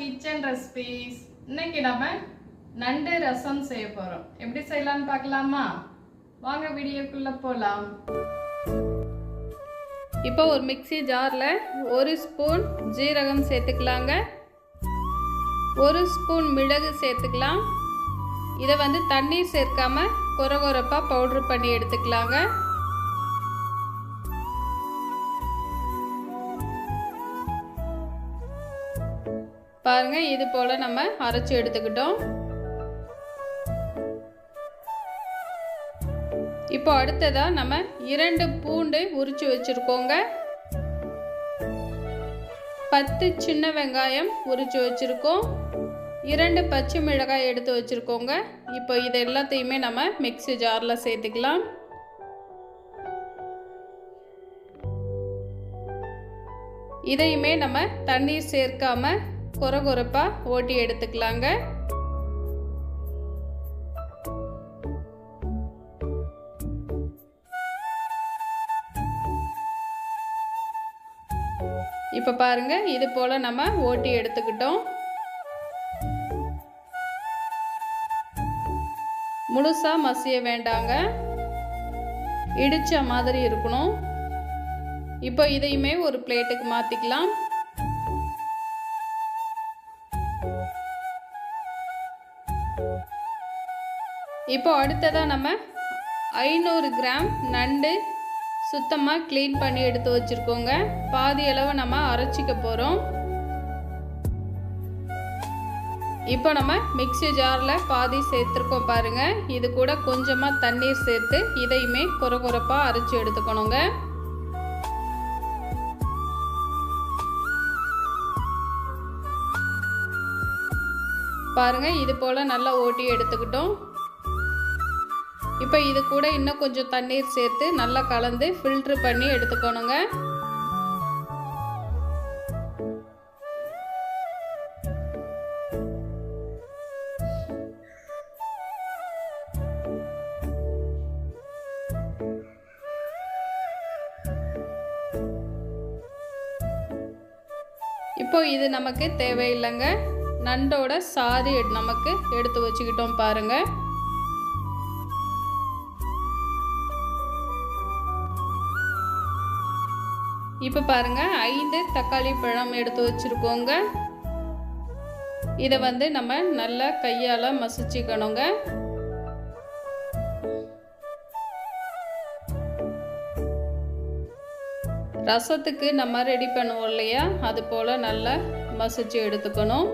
Kitchen recipes இன்னைக்கு நம்ம நண்டு ரசம் செய்ய போறோம். எப்படி செய்யலாம்னு பார்க்கலாமா? வாங்க வீடியோக்குள்ள போலாம். இப்போ ஒரு மிக்ஸி ஜாரில் ஒரு ஸ்பூன் ஜீரகம் சேர்த்துக்கலாங்க. ஒரு ஸ்பூன் மிளகு சேர்த்துக்கலாம். இதை வந்து தண்ணீர் சேர்க்காம கொர கொரப்பாக பவுட்ரு பண்ணி எடுத்துக்கலாங்க. பாருங்க இது போல நம்ம அரைச்சி எடுத்துக்கிட்டோம். இப்போ அடுத்ததா நம்ம இரண்டு பூண்டு உரிச்சு வச்சிருக்கோங்க. பத்து சின்ன வெங்காயம் உரிச்சு வச்சுருக்கோம். இரண்டு பச்சை மிளகாய் எடுத்து வச்சுருக்கோங்க. இப்போ இது எல்லாத்தையுமே நம்ம மிக்ஸி ஜாரில் சேர்த்துக்கலாம். இதையுமே நம்ம தண்ணீர் சேர்க்காமல் கொர கொரப்பா ஓட்டி எடுத்துக்கலாங்க. இப்போ பாருங்க இது போல நம்ம ஓட்டி எடுத்துக்கிட்டோம். முழுசா மசிய வேண்டாங்க. இடிச்ச மாதிரி இருக்கணும். இப்போ இதையுமே ஒரு பிளேட்டுக்கு மாற்றிக்கலாம் இப்போ அடுத்ததாக நம்ம ஐநூறு கிராம் நண்டு சுத்தமாக க்ளீன் பண்ணி எடுத்து வச்சுருக்கோங்க. பாதி அளவு நம்ம அரைச்சிக்க போகிறோம் இப்போ நம்ம மிக்ஸி ஜாரில் பாதி சேர்த்துருக்கோம் பாருங்கள் இது கூட கொஞ்சமாக தண்ணீர் சேர்த்து இதையுமே கொர கொரப்பாக அரைச்சி எடுத்துக்கணுங்க. பாருங்கள் இது போல் நல்லா ஓட்டி எடுத்துக்கிட்டோம். இப்போ இது கூட இன்னும் கொஞ்சம் தண்ணீர் சேர்த்து நல்லா கலந்து ஃபில்ட்ரு பண்ணி எடுத்துக்கணுங்க. இப்போ இது நமக்கு தேவையில்லைங்க. நண்டோட சாறு நமக்கு எடுத்து வச்சுக்கிட்டோம் பாருங்கள் இப்போ பாருங்கள் ஐந்து தக்காளி பழம் எடுத்து வச்சுருக்கோங்க. இதை வந்து நம்ம நல்லா கையால் மசிச்சுக்கணுங்க. ரசத்துக்கு நம்ம ரெடி பண்ணுவோம் இல்லையா? அது போல் நல்லா மசிச்சு எடுத்துக்கணும்.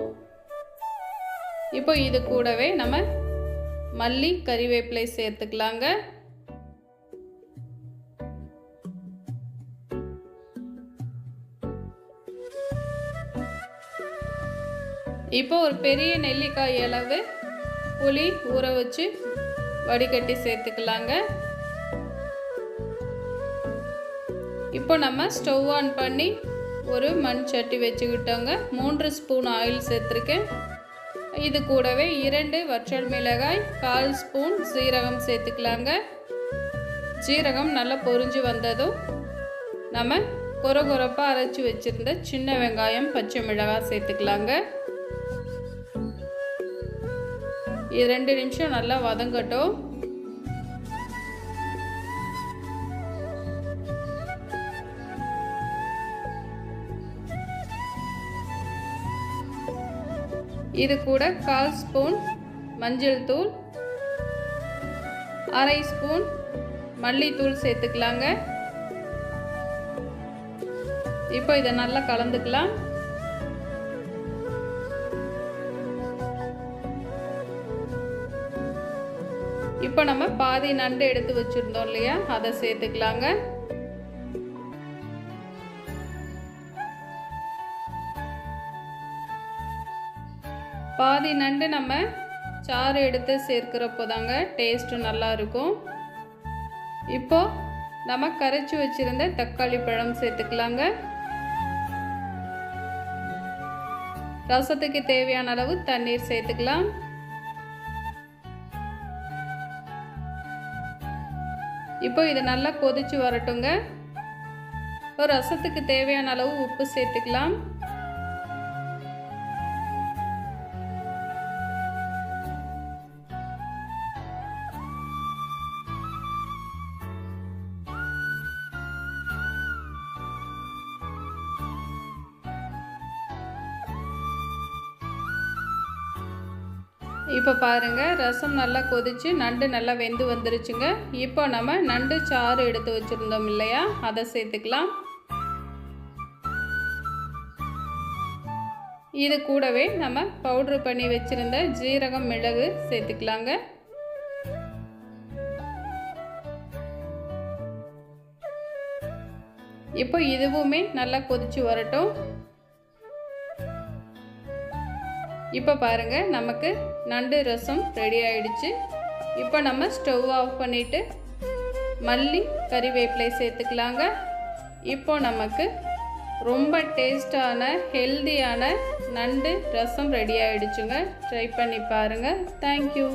இப்போ இது கூடவே நம்ம மல்லி கறிவேப்பிலை சேர்த்துக்கலாங்க. இப்போ ஒரு பெரிய நெல்லிக்காய் அளவு புளி ஊற வச்சு வடிகட்டி சேர்த்துக்கலாங்க. இப்போ நம்ம ஸ்டவ் ஆன் பண்ணி ஒரு மண் சட்டி வச்சுக்கிட்டோங்க. மூன்று ஸ்பூன் ஆயில் சேர்த்துருக்கேன். இது கூடவே இரண்டு வற்றல் மிளகாய் கால் ஸ்பூன் சீரகம் சேர்த்துக்கலாங்க. சீரகம் நல்லா பொரிஞ்சு வந்ததும் நம்ம கொர கொரப்பாக அரைச்சி வச்சுருந்த சின்ன வெங்காயம் பச்சை மிளகாய் சேர்த்துக்கலாங்க. இது ரெண்டு நிமிஷம் நல்லா வதங்கட்டும். இது கூட கால் ஸ்பூன் மஞ்சள் தூள் அரை ஸ்பூன் மல்லித்தூள் சேர்த்துக்கலாங்க. இப்போ இதை நல்லா கலந்துக்கலாம். இப்போ நம்ம பாதி நண்டு எடுத்து வச்சுருந்தோம் இல்லையா? அதை சேர்த்துக்கலாங்க. பாதி நண்டு நம்ம சாறு எடுத்து சேர்க்குறப்போ தாங்க டேஸ்ட்டும் நல்லா இருக்கும். இப்போ நம்ம கரைச்சி வச்சுருந்த தக்காளி பழம் சேர்த்துக்கலாங்க. ரசத்துக்கு தேவையான அளவு தண்ணீர் சேர்த்துக்கலாம். இப்போ இது நல்லா கொதிச்சு வரட்டுங்க. ஒரு ரசத்துக்கு தேவையான அளவு உப்பு சேர்த்துக்கலாம். இப்போ பாருங்கள் ரசம் நல்லா கொதிச்சு நண்டு நல்லா வெந்து வந்துருச்சுங்க. இப்போ நம்ம நண்டு சாறு எடுத்து வச்சுருந்தோம் இல்லையா? அதை சேர்த்துக்கலாம். இது கூடவே நம்ம பவுட்ரு பண்ணி வச்சுருந்த ஜீரகம் மிளகு சேர்த்துக்கலாங்க. இப்போ இதுவுமே நல்லா கொதிச்சு வரட்டும். இப்போ பாருங்கள் நமக்கு நண்டு ரசம் ரெடி ஆயிடுச்சு. இப்போ நம்ம ஸ்டவ் ஆஃப் பண்ணிவிட்டு மல்லி கறிவேப்பிலை சேர்த்துக்கலாங்க. இப்போ நமக்கு ரொம்ப டேஸ்டான ஹெல்தியான நண்டு ரசம் ரெடி ஆயிடுச்சுங்க. ட்ரை பண்ணி பாருங்கள் தேங்க்யூ